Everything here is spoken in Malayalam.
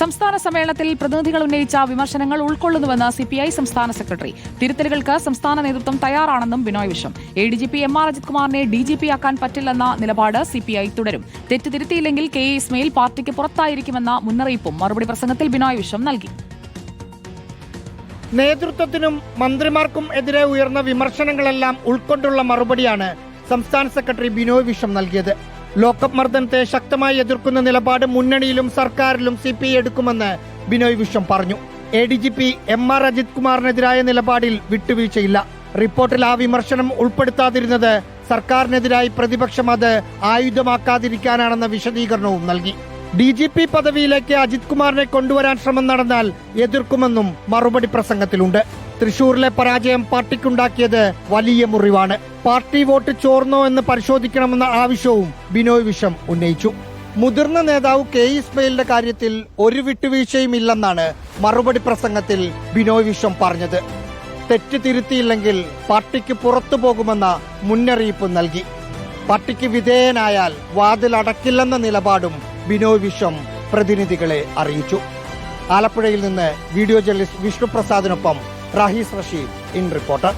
സംസ്ഥാന സമ്മേളനത്തിൽ പ്രതിനിധികൾ ഉന്നയിച്ച വിമർശനങ്ങൾ ഉൾക്കൊള്ളുന്നുവെന്ന് സിപിഐ സംസ്ഥാന സെക്രട്ടറി. തിരുത്തലുകൾക്ക് സംസ്ഥാന നേതൃത്വം തയ്യാറാണെന്നും Binoy Viswam. A D G P M R Ajith കുമാറിനെ ഡി ജി പി ആക്കാൻ പറ്റില്ലെന്ന നിലപാട് സിപിഐ തുടരും. തെറ്റ് തിരുത്തിയില്ലെങ്കിൽ കെ എ ഇസ്മയിൽ പാർട്ടിക്ക് പുറത്തായിരിക്കുമെന്ന മുന്നറിയിപ്പും മറുപടി പ്രസംഗത്തിൽ ബിനോയ് വിശ്വം നൽകി. നേതൃത്വത്തിനും മന്ത്രിമാർക്കും എതിരെ ഉയർന്ന വിമർശനങ്ങളെല്ലാം ഉൾക്കൊണ്ടുള്ള മറുപടിയാണ് സംസ്ഥാന സെക്രട്ടറി ബിനോയ് വിശ്വം നൽകിയത്. ലോക്കപ്പ് മർദ്ദനത്തെ ശക്തമായി എതിർക്കുന്ന നിലപാട് മുന്നണിയിലും സർക്കാരിലും സി പി എടുക്കുമെന്ന് ബിനോയ് വിശ്വം പറഞ്ഞു. A D G P M R Ajith കുമാറിനെതിരായ നിലപാടിൽ വിട്ടുവീഴ്ചയില്ല. റിപ്പോർട്ടിൽ ആ വിമർശനം ഉൾപ്പെടുത്താതിരുന്നത് സർക്കാരിനെതിരായി പ്രതിപക്ഷം അത് ആയുധമാക്കാതിരിക്കാനാണെന്ന വിശദീകരണവും നൽകി. ഡി ജി പി പദവിയിലേക്ക് അജിത് കുമാറിനെ കൊണ്ടുവരാൻ ശ്രമം നടന്നാൽ എതിർക്കുമെന്നും മറുപടി പ്രസംഗത്തിലുണ്ട്. തൃശൂരിലെ പരാജയം പാർട്ടിക്കുണ്ടാക്കിയത് വലിയ മുറിവാണ്. പാർട്ടി വോട്ട് ചോർന്നോ എന്ന് പരിശോധിക്കണമെന്ന ആവശ്യവും ബിനോയ് വിഷം ഉന്നയിച്ചു. മുതിർന്ന നേതാവ് കെ ഇസ്മയിലിന്റെ കാര്യത്തിൽ ഒരു വിട്ടുവീഴ്ചയും ഇല്ലെന്നാണ് മറുപടി പ്രസംഗത്തിൽ ബിനോയ് വിശ്വം പറഞ്ഞത്. തെറ്റ് തിരുത്തിയില്ലെങ്കിൽ പാർട്ടിക്ക് പുറത്തു പോകുമെന്ന മുന്നറിയിപ്പ് നൽകി. പാർട്ടിക്ക് വിധേയനായാൽ വാതിൽ അടക്കില്ലെന്ന നിലപാടും ബിനോയ് വിശ്വം പ്രതിനിധികളെ അറിയിച്ചു. ആലപ്പുഴയിൽ നിന്ന് വീഡിയോ ജേർണലിസ്റ്റ് വിഷ്ണുപ്രസാദിനൊപ്പം റാഹീസ് റഷീദ് ഇൻ റിപ്പോർട്ടർ